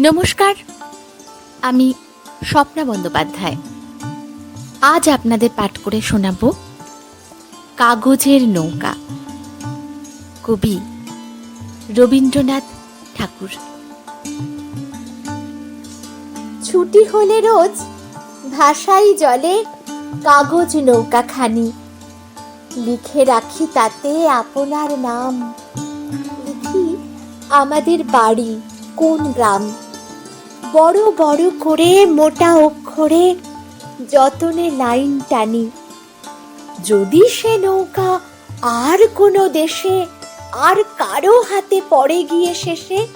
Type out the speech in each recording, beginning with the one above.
নমস্কার, আমি স্বপ্না বন্দ্যোপাধ্যায়। আজ আপনাদের পাঠ করে শোনাব কাগজের নৌকা। কবি রবীন্দ্রনাথ ঠাকুর। ছুটি হলে রোজ ভাষাই জলে কাগজ নৌকাখানি। লিখে রাখি তাতে আপনার নাম। লিখি আমাদের বাড়ি কোন গ্রাম। বড় বড় করে, মোটা অক্ষরে যতনে লাইন টানি। যদি সে নৌকা আর কোনো দেশে, আর কারও হাতে পড়ে গিয়ে শেষে,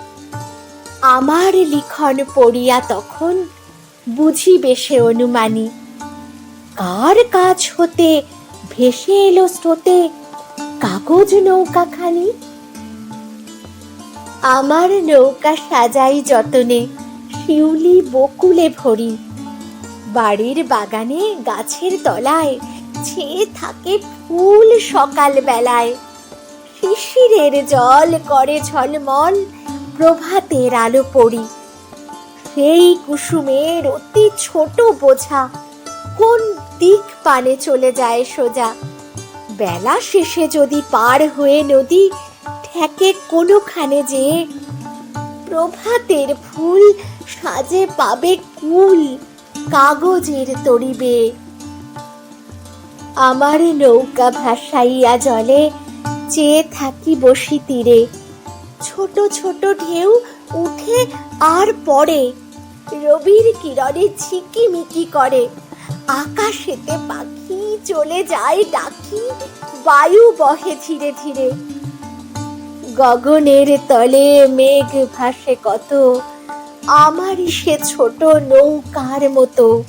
আমার লিখন পড়িয়া তখন বুঝিবে সে অনুমানী। কার কাজ হতে ভেসে এলো স্রোতে কাগজ নৌকা নৌকাখানি আমার নৌকা সাজাই যতনে শিউলি বকুলে ভরি। বাড়ির বাগানে গাছের তলায় ছেয়ে থাকে ফুল সকাল বেলায় শিশিরের জল করে ঝলমল প্রভাতের আলো পড়ি সেই কুসুমের অতি ছোট বোঝা কোন দিক পানে চলে যায় সোজা? বেলা শেষে যদি পার হয়ে নদী ঠেকে কোনোখানে যে প্রভাতের ফুল সাজে পাবে কুল কাগজের তরিবে। আমার নৌকা ভাসাইয়া জলে চেয়ে থাকি বসি তীরে ছোট ছোট ঢেউ উঠে আর পড়ে। রবির কিরণে ঝিকিমিকি করে। আকাশেতে পাখি চলে যায় ডাকি, বায়ু বহে ধীরে ধীরে। গগনের তলে মেঘ ভাসে কত? আমারই সে ছোট নৌকার মতো।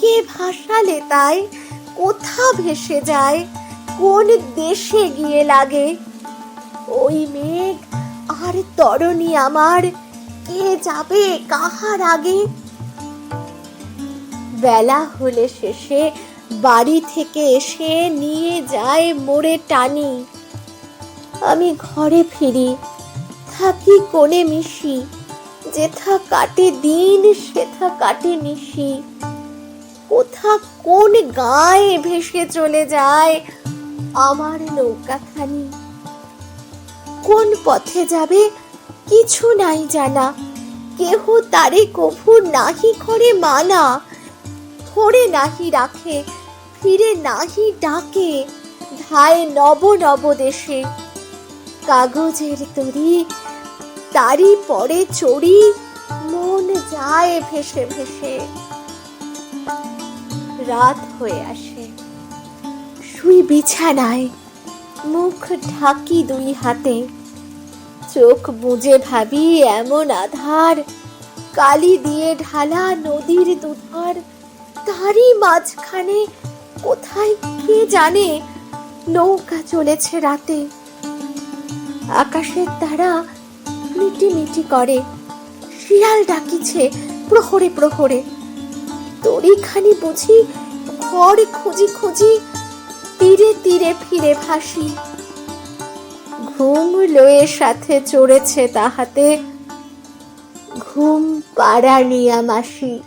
কে ভাসালে তাই? কোথা ভেসে যায়? কোন দেশে গিয়ে লাগে? ওই মেঘ আর তরণী আমার, কে যাবে কাহার আগে? বেলা হলে শেষে বাড়ি থেকে এসে নিয়ে যায় মোড়ে টানি। আমি ঘরে ফিরি। থাকি কোণে মিশি। যেথা কাটে দিন, সেথা কাটে নিশি। কোথা কোন গায়ে ভেসে চলে যায় আমার নৌকাখানি। কোন পথে যাবে কিছু নাই জানা। কেহ তারে কভু নাহি করে মানা। ধরে নাহি রাখে, ফিরে নাহি ডাকে। ধায় নব নব দেশে। কাগজের তরি তারি পরে চড়ি, মন যায় ভেসে ভেসে। রাত হয়ে আসে। শুই বিছানায়, মুখ ঢাকি দুই হাতে। চোখ বুঝে ভাবি এমন আধার, কালি দিয়ে ঢালা নদীর দুধার। তারই মাঝখানে কোথায় কে জানে, নৌকা চলেছে রাতে। আকাশের তারা মিটি মিটি করে। শিয়াল ডাকিছে প্রহরে প্রহরে। তরিখানি বুঝি ঘর খুঁজি খুঁজি তীরে তীরে ফিরে ভাসি। ঘুম লয়ে সাথে চড়েছে তাহাতে। ঘুম পাড়ানিয়া মাসি।